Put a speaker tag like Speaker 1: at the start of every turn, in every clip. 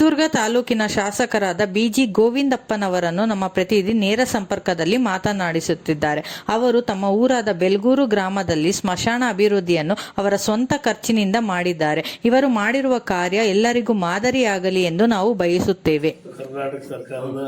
Speaker 1: ಹೊಸದುರ್ಗ ತಾಲೂಕಿನ ಶಾಸಕರಾದ ಬಿಜಿ ಗೋವಿಂದಪ್ಪನವರನ್ನು ನಮ್ಮ ಪ್ರತಿನಿಧಿ ನೇರ ಸಂಪರ್ಕದಲ್ಲಿ ಮಾತನಾಡಿಸುತ್ತಿದ್ದಾರೆ. ಅವರು ತಮ್ಮ ಊರಾದ ಬೆಲ್ಗೂರು ಗ್ರಾಮದಲ್ಲಿ ಸ್ಮಶಾನ ಅಭಿವೃದ್ಧಿಯನ್ನು ಅವರ ಸ್ವಂತ ಖರ್ಚಿನಿಂದ ಮಾಡಿದ್ದಾರೆ. ಇವರು ಮಾಡಿರುವ ಕಾರ್ಯ ಎಲ್ಲರಿಗೂ ಮಾದರಿಯಾಗಲಿ ಎಂದು ನಾವು ಬಯಸುತ್ತೇವೆ.
Speaker 2: ಕರ್ನಾಟಕ ಸರ್ಕಾರದ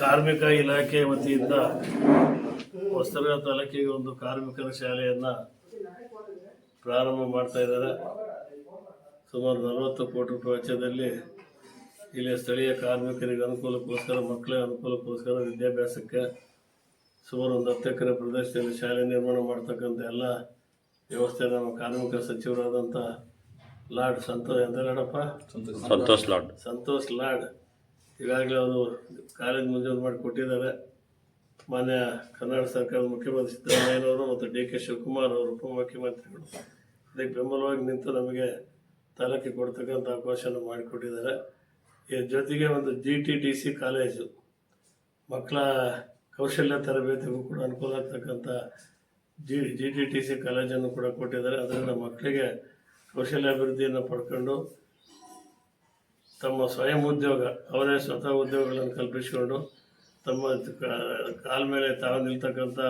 Speaker 2: ಕಾರ್ಮಿಕ ಇಲಾಖೆ ವತಿಯಿಂದ ಹೊಸದುರ್ಗ ತಾಲೂಕಿಗೆ ಒಂದು ಕಾರ್ಮಿಕರ ಶಾಲೆಯನ್ನ ಪ್ರಾರಂಭ ಮಾಡ್ತಾ ಇದ್ದಾರೆ. ಸುಮಾರು ನಲವತ್ತು ಕೋಟಿ ರೂಪಾಯಿ ವೆಚ್ಚದಲ್ಲಿ ಇಲ್ಲಿ ಸ್ಥಳೀಯ ಕಾರ್ಮಿಕರಿಗೆ ಅನುಕೂಲಕ್ಕೋಸ್ಕರ ಮಕ್ಕಳ ಅನುಕೂಲಕ್ಕೋಸ್ಕರ ವಿದ್ಯಾಭ್ಯಾಸಕ್ಕೆ ಸುಮಾರು ಒಂದು ಹತ್ತು ಎಕರೆ ಪ್ರದೇಶದಲ್ಲಿ ಶಾಲೆ ನಿರ್ಮಾಣ ಮಾಡ್ತಕ್ಕಂಥ ಎಲ್ಲ ವ್ಯವಸ್ಥೆ ನಮ್ಮ ಕಾರ್ಮಿಕ ಸಚಿವರಾದಂಥ ಲಾಡ್ ಸಂತೋಷ್ ಎಂತ ಲಾಡಪ್ಪ
Speaker 3: ಸಂತೋಷ್ ಲಾಡ್
Speaker 2: ಸಂತೋಷ್ ಲಾಡ್ ಈಗಾಗಲೇ ಅವರು ಕಾಲೇಜ್ ಮಂಜೂರು ಮಾಡಿ ಕೊಟ್ಟಿದ್ದಾರೆ. ಮಾನ್ಯ ಕರ್ನಾಟಕ ಸರ್ಕಾರದ ಮುಖ್ಯಮಂತ್ರಿ ಸಿದ್ದರಾಮಯ್ಯನವರು ಮತ್ತು ಡಿ ಕೆ ಶಿವಕುಮಾರ್ ಅವರು ಉಪಮುಖ್ಯಮಂತ್ರಿಗಳು. ಇದಕ್ಕೆ ಬೆಂಬಲವಾಗಿ ನಿಂತು ನಮಗೆ ತಾಲೂಕಿಗೆ ಕೊಡ್ತಕ್ಕಂಥ ಅವಕಾಶವನ್ನು ಮಾಡಿಕೊಟ್ಟಿದ್ದಾರೆ. ಇದ್ರ ಜೊತೆಗೆ ಒಂದು G T T C college ಮಕ್ಕಳ ಕೌಶಲ್ಯ ತರಬೇತಿಗೂ ಕೂಡ ಅನುಕೂಲ ಆಗ್ತಕ್ಕಂಥ G G T T C ಕಾಲೇಜನ್ನು ಕೂಡ ಕೊಟ್ಟಿದ್ದಾರೆ. ಅದರಿಂದ ಮಕ್ಕಳಿಗೆ ಕೌಶಲ್ಯಾಭಿವೃದ್ಧಿಯನ್ನು ಪಡ್ಕೊಂಡು ತಮ್ಮ ಸ್ವಯಂ ಉದ್ಯೋಗ, ಅವರೇ ಸ್ವತಃ ಉದ್ಯೋಗಗಳನ್ನು ಕಲ್ಪಿಸಿಕೊಂಡು ತಮ್ಮ ಕಾಲ ಮೇಲೆ ತಾವು ನಿಲ್ತಕ್ಕಂಥ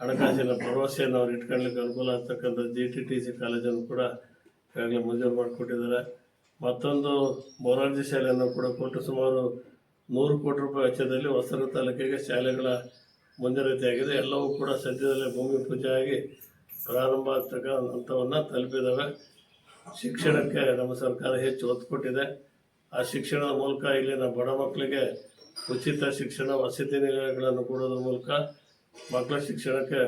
Speaker 2: ಹಣಕಾಸಿನ ಭರವಸೆಯನ್ನು ಅವ್ರು ಇಟ್ಕೊಳ್ಳಿಕ್ಕೆ ಅನುಕೂಲ ಆಗ್ತಕ್ಕಂಥ ಜಿ ಟಿ ಟಿ ಸಿ ಕಾಲೇಜನ್ನು ಕೂಡ ಈಗಾಗಲೇ ಮಂಜೂರು ಮಾಡಿಕೊಟ್ಟಿದ್ದಾರೆ. ಮತ್ತೊಂದು ಮೊರಾರ್ಜಿ ಶಾಲೆಯನ್ನು ಕೂಡ ಕೊಟ್ಟು ಸುಮಾರು ನೂರು ಕೋಟಿ ರೂಪಾಯಿ ವೆಚ್ಚದಲ್ಲಿ ಹೊಸರ ತಾಲೂಕಿಗೆ ಶಾಲೆಗಳ ಮಂಜೂರಾತಿಯಾಗಿದೆ. ಎಲ್ಲವೂ ಕೂಡ ಸದ್ಯದಲ್ಲೇ ಭೂಮಿ ಪೂಜೆ ಆಗಿ ಪ್ರಾರಂಭ ಆಗ್ತಕ್ಕ ಹಂತವನ್ನು ತಲುಪಿದ್ದಾವೆ ಶಿಕ್ಷಣಕ್ಕೆ ನಮ್ಮ ಸರ್ಕಾರ ಹೆಚ್ಚು ಒತ್ತು ಕೊಟ್ಟಿದೆ. ಆ ಶಿಕ್ಷಣದ ಮೂಲಕ ಇಲ್ಲಿನ ಬಡ ಮಕ್ಕಳಿಗೆ ಉಚಿತ ಶಿಕ್ಷಣ, ವಸತಿ ನಿಲಯಗಳನ್ನು ಕೊಡೋದ್ರ ಮೂಲಕ ಮಕ್ಕಳ ಶಿಕ್ಷಣಕ್ಕೆ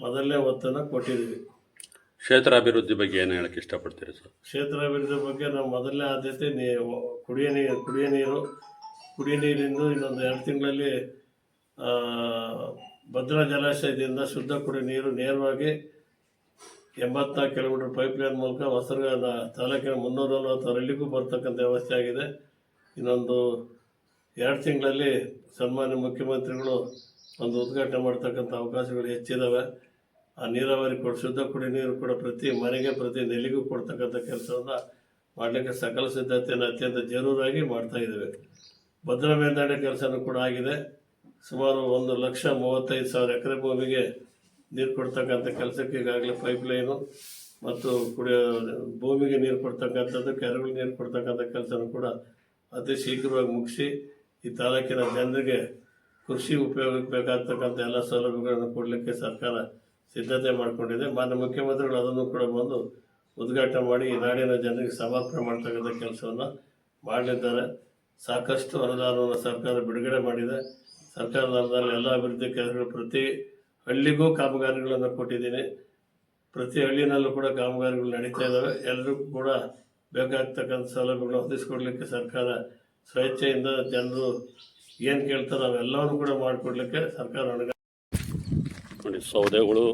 Speaker 2: ಮೊದಲನೇ ಒತ್ತನ್ನು ಕೊಟ್ಟಿದ್ದೀವಿ.
Speaker 3: ಕ್ಷೇತ್ರ ಅಭಿವೃದ್ಧಿ ಬಗ್ಗೆ ಏನು ಹೇಳಕ್ಕೆ ಇಷ್ಟಪಡ್ತೀರಿ ಸರ್?
Speaker 2: ಕ್ಷೇತ್ರ ಅಭಿವೃದ್ಧಿ ಬಗ್ಗೆ ನಾವು ಮೊದಲನೇ ಆದ್ಯತೆ ನೀ, ಕುಡಿಯ ನೀರು ಕುಡಿಯ ನೀರು. ಕುಡಿಯ ನೀರಿಂದು ಇನ್ನೊಂದು ಎರಡು ತಿಂಗಳಲ್ಲಿ ಭದ್ರಾ ಜಲಾಶಯದಿಂದ ಶುದ್ಧ ಕುಡಿಯ ನೀರು ನೇರವಾಗಿ ಎಂಬತ್ನಾಲ್ಕು ಕಿಲೋಮೀಟರ್ ಪೈಪ್ ಲೈನ್ ಮೂಲಕ ಹೊಸರ್ಗದ ತಾಲೂಕಿನ ಮುನ್ನೂರ ನಲವತ್ತು ಹಳ್ಳಿಗೂ ಬರ್ತಕ್ಕಂಥ ವ್ಯವಸ್ಥೆ ಆಗಿದೆ. ಇನ್ನೊಂದು ಎರಡು ತಿಂಗಳಲ್ಲಿ ಸನ್ಮಾನ್ಯ ಮುಖ್ಯಮಂತ್ರಿಗಳು ಒಂದು ಉದ್ಘಾಟನೆ ಮಾಡ್ತಕ್ಕಂಥ ಅವಕಾಶಗಳು ಹೆಚ್ಚಿದ್ದಾವೆ ಆ ನೀರಾವರಿ ಕೊಡ, ಶುದ್ಧ ಕುಡಿ ನೀರು ಕೂಡ ಪ್ರತಿ ಮನೆಗೆ, ಪ್ರತಿ ನೆಲೆಗೂ ಕೊಡ್ತಕ್ಕಂಥ ಕೆಲಸವನ್ನು ಮಾಡಲಿಕ್ಕೆ ಸಕಲ ಸಿದ್ಧತೆಯನ್ನು ಅತ್ಯಂತ ಜರೂರಾಗಿ ಮಾಡ್ತಾ ಇದ್ದೇವೆ. ಭದ್ರಾ ಮೇಲ್ದಂಡೆ ಕೆಲಸನೂ ಕೂಡ ಆಗಿದೆ. ಸುಮಾರು ಒಂದು ಲಕ್ಷ ಮೂವತ್ತೈದು ಸಾವಿರ ಎಕರೆ ಭೂಮಿಗೆ ನೀರು ಕೊಡ್ತಕ್ಕಂಥ ಕೆಲಸಕ್ಕೆ ಈಗಾಗಲೇ ಪೈಪ್ ಲೈನು ಮತ್ತು ಕುಡಿಯೋ ಭೂಮಿಗೆ ನೀರು ಕೊಡ್ತಕ್ಕಂಥದ್ದು, ಕೆರೆಗಳಿಗೆ ನೀರು ಕೊಡ್ತಕ್ಕಂಥ ಕೆಲಸನೂ ಕೂಡ ಅತಿ ಶೀಘ್ರವಾಗಿ ಮುಗಿಸಿ, ಈ ತಾಲೂಕಿನ ಜನರಿಗೆ ಕೃಷಿ ಉಪಯೋಗಕ್ಕೆ ಬೇಕಾಗ್ತಕ್ಕಂಥ ಎಲ್ಲ ಸೌಲಭ್ಯಗಳನ್ನು ಕೊಡಲಿಕ್ಕೆ ಸರ್ಕಾರ ಸಿದ್ಧತೆ ಮಾಡಿಕೊಂಡಿದೆ. ಮಾನ್ಯ ಮುಖ್ಯಮಂತ್ರಿಗಳು ಅದನ್ನು ಕೂಡ ಬಂದು ಉದ್ಘಾಟನೆ ಮಾಡಿ ನಾಡಿನ ಜನರಿಗೆ ಸಮರ್ಪಣೆ ಮಾಡ್ತಕ್ಕಂಥ ಕೆಲಸವನ್ನು ಮಾಡಲಿದ್ದಾರೆ. ಸಾಕಷ್ಟು ಅನುದಾನವನ್ನು ಸರ್ಕಾರ ಬಿಡುಗಡೆ ಮಾಡಿದೆ. ಸರ್ಕಾರದ ಅನುದಾನ ಎಲ್ಲ ಅಭಿವೃದ್ಧಿ ಕೆಲಸಗಳು ಪ್ರತಿ ಹಳ್ಳಿಗೂ ಕಾಮಗಾರಿಗಳನ್ನು ಕೊಟ್ಟಿದ್ದೀನಿ. ಪ್ರತಿ ಹಳ್ಳಿನಲ್ಲೂ ಕೂಡ ಕಾಮಗಾರಿಗಳು ನಡೀತಾ ಇದ್ದಾವೆ ಎಲ್ಲರಿಗೂ ಕೂಡ ಬೇಕಾಗ್ತಕ್ಕಂಥ ಸೌಲಭ್ಯಗಳನ್ನು ಒದಗಿಸ್ಕೊಡ್ಲಿಕ್ಕೆ ಸರ್ಕಾರ ಸ್ವೇಚ್ಛೆಯಿಂದ ಜನರು ಏನು ಕೇಳ್ತಾರೋ ಅವೆಲ್ಲವನ್ನು ಕೂಡ ಮಾಡಿಕೊಡ್ಲಿಕ್ಕೆ ಸರ್ಕಾರ
Speaker 3: ಸೌದೆಗಳು.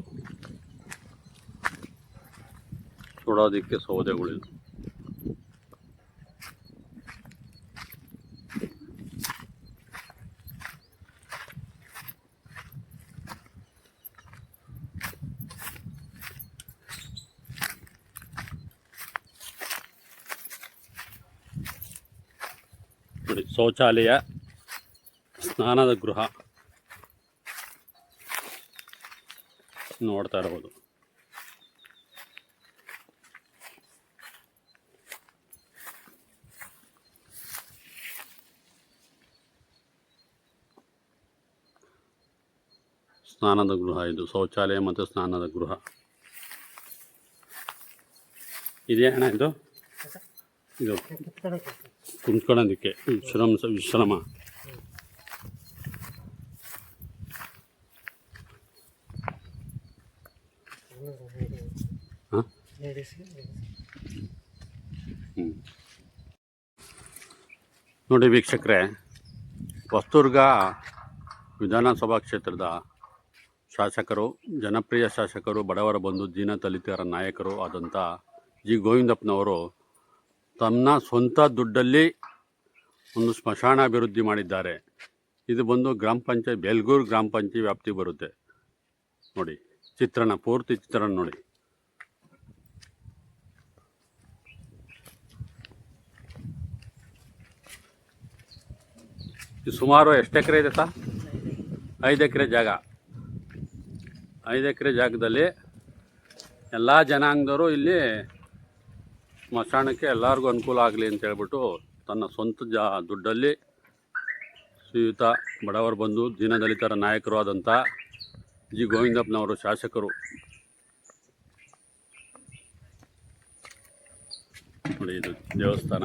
Speaker 3: ಸುಡೋದಕ್ಕೆ ಸೌದೆಗಳು. ಶೌಚಾಲಯ ಸ್ನಾನದ ಗೃಹ. ನೋಡ್ತಾ ಇರ್ಬೋದು. ಸ್ನಾನದ ಗೃಹ ಇದು ಶೌಚಾಲಯ ಮತ್ತು ಸ್ನಾನದ ಗೃಹ. ಇದೇ ಅಣ್ಣ ಇದು? ಇದು ಕುಂತ್ಕೊಳ್ಳೋದಕ್ಕೆ. ವಿಶ್ರಮ ವಿಶ್ರಮ. ನೋಡಿ ವೀಕ್ಷಕರೇ ಹೊಸದುರ್ಗ ವಿಧಾನಸಭಾ ಕ್ಷೇತ್ರದ ಶಾಸಕರು, ಜನಪ್ರಿಯ ಶಾಸಕರು, ಬಡವರ ಬಂಧು ದೀನ ದಲಿತರ ನಾಯಕರು ಆದಂಥ ಜಿ. ಗೋವಿಂದಪ್ಪನವರು ತಮ್ಮ ಸ್ವಂತ ದುಡ್ಡಲ್ಲಿ ಒಂದು ಸ್ಮಶಾನ ಅಭಿವೃದ್ಧಿ ಮಾಡಿದ್ದಾರೆ. ಇದು ಬಂದು ಗ್ರಾಮ ಪಂಚಾಯತ್, ಬೆಲ್ಗೂರು ಗ್ರಾಮ ಪಂಚಾಯತ್ ವ್ಯಾಪ್ತಿ ಬರುತ್ತೆ. ನೋಡಿ, ಚಿತ್ರಣ, ಪೂರ್ತಿ ಚಿತ್ರಣ ನೋಡಿ. ಇದು ಸುಮಾರು ಎಷ್ಟು ಎಕರೆ ಇದೆ ಸರ್? ಐದು ಎಕರೆ ಜಾಗ. ಐದು ಎಕರೆ ಜಾಗದಲ್ಲಿ ಎಲ್ಲ ಜನಾಂಗದವರು ಇಲ್ಲಿ ಸ್ಮಶಾನಕ್ಕೆ ಎಲ್ಲರಿಗೂ ಅನುಕೂಲ ಆಗಲಿ ಅಂತ ಹೇಳ್ಬಿಟ್ಟು ತನ್ನ ಸ್ವಂತ ಜಾ ದುಡ್ಡಲ್ಲಿ ಶ್ರೀಯುತ ಬಡವರು ಬಂದು ದೀನದಲಿತರ ನಾಯಕರು ಆದಂಥ ಜಿ ಗೋವಿಂದಪ್ಪನವರು ಶಾಸಕರು. ನೋಡಿ ಇದು ದೇವಸ್ಥಾನ.